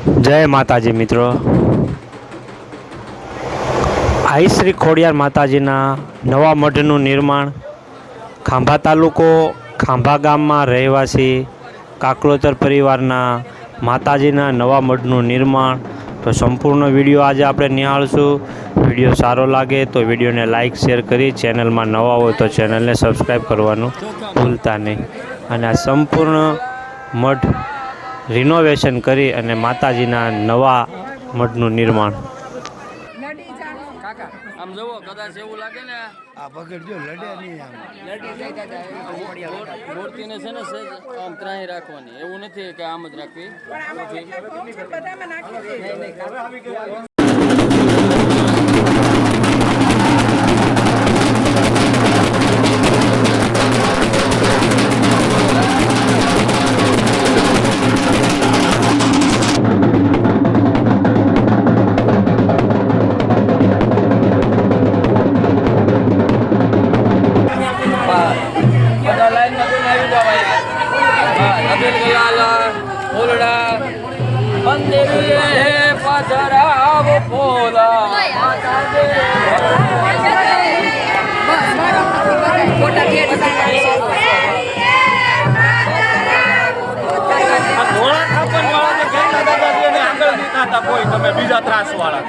જય માતાજી મિત્રો. આઈ શ્રી ખોડિયાર માતાજીના નવા મઢનું નિર્માણ ખાંભા તાલુકો ખાંભા ગામમાં રહેવાસી કાકલોતર પરિવારના માતાજીના નવા મઢનું નિર્માણ. તો સંપૂર્ણ વીડિયો આજે આપણે નિહાળશું. વીડિયો સારો લાગે તો વિડીયોને લાઇક શેર કરી ચેનલમાં નવા હોય તો ચેનલને સબસ્ક્રાઈબ કરવાનું ભૂલતા નહીં. અને આ સંપૂર્ણ મઢ રિનોવેશન કરી અને માતાજીના નવા મઠનું નિર્માણ. આમ જુઓ કદાચ એવું લાગે ને આ પકડજો લડે નહીં આમ. મૂર- મૂર્તિને છે ને આમ ત્રાહી રાખવાની. એવું નથી કે આમ જ રાખવી. ગયાલા, ફૂલડા, મંદિર હે ફોલા કોઈ તમે બીજા ત્રાસ વાળા